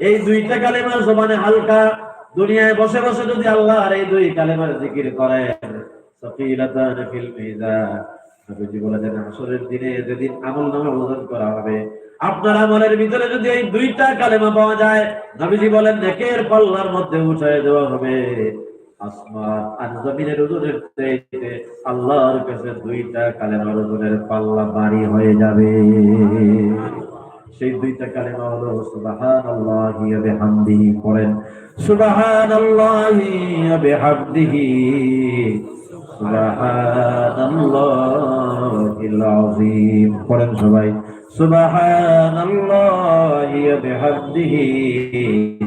এই দুইটা হালকা দুনিয়ায় বসে বসে যদি এই দুই কালেমার জিকির করেন আপনার আমলের ভিতরে যদি এই দুইটা কালেমা পাওয়া যায়, নবীজি বলেন, নেকের পাল্লার মধ্যে উঠায় দেওয়া হবে। আসমান জমিনের ওজনের আল্লাহর কাছে দুইটা কালেমার ওজনের পাল্লা বাড়ি হয়ে যাবে। সেই দুইটা কালেমা হলো সুবহানাল্লাহি ওয়া বিহামদিহি পড়েন। সুবহানাল্লাহি ওয়া বিহামদিহি। সুবহানাল্লাহিল আযীম। পড়েন সবাই। সুবহানাল্লাহি ওয়া বিহামদিহি।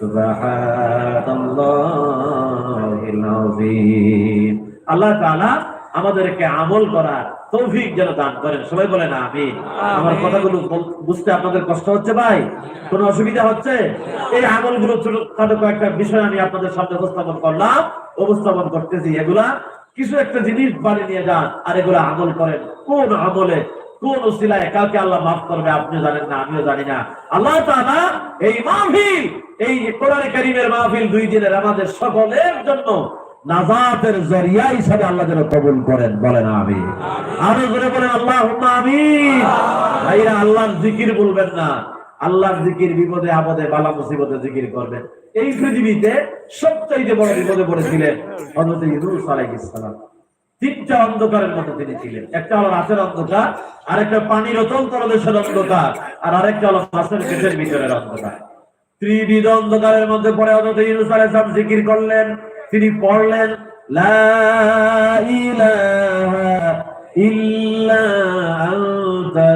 সুবহানাল্লাহিল আযীম। আল্লাহ তাআলা আমাদেরকে আমল করার তৌফিক যেন দান করেন। সবাই বলেন আমিন। আমার কথাগুলো বুঝতে আপনাদের কষ্ট হচ্ছে ভাই? কোনো অসুবিধা হচ্ছে? এই আমলগুলো ছোটখাটো কয়েকটা বিষয় আমি আপনাদের সামনে উপস্থাপন করলাম উপস্থাপন করতেছি এগুলা। কিছু একটা জিনিস বাড়ি নিয়ে যান আর এগুলা আমল করেন। কোন আমলে কোন উসিলায় কালকে আল্লাহ মাফ করবে আপনিও জানেন না আমিও জানি না। আল্লাহ তাআলা এই মাহফিল এই কোরআন কারীমের মাহফিল দুই দিনের আমাদের সকলের জন্য নাজাতের জরিয়া হিসাবে আল্লাহ যেন কবুল করেন। বলেন আমি। আরও জোরে বলেন আল্লাহ আমিন। ভাইরা, আল্লাহর জিকির বলবেন না। আল্লাহর জিকির বিপদে, আপদে, বালা মুসিবতে জিকির করবেন। এই পৃথিবীতে সবচাইতে বড় বিপদে পড়েছিলেন হযরত ইউনূস আলাইহিস সালাম। তিনটা অন্ধকারের মতো তিনি ছিলেন। একটা হলো রাতের অন্ধকার, আরেকটা পানির অতল তলদেশের অন্ধকার, আর আরেকটা হলো মাছের পেটের ভিতরের অন্ধকার। ত্রিবিধ অন্ধকারের মধ্যে পড়ে হযরত ইউনূস আলাইহিস জিকির করলেন। তিনি পড়লেন লা ইলাহা ইল্লা আনতা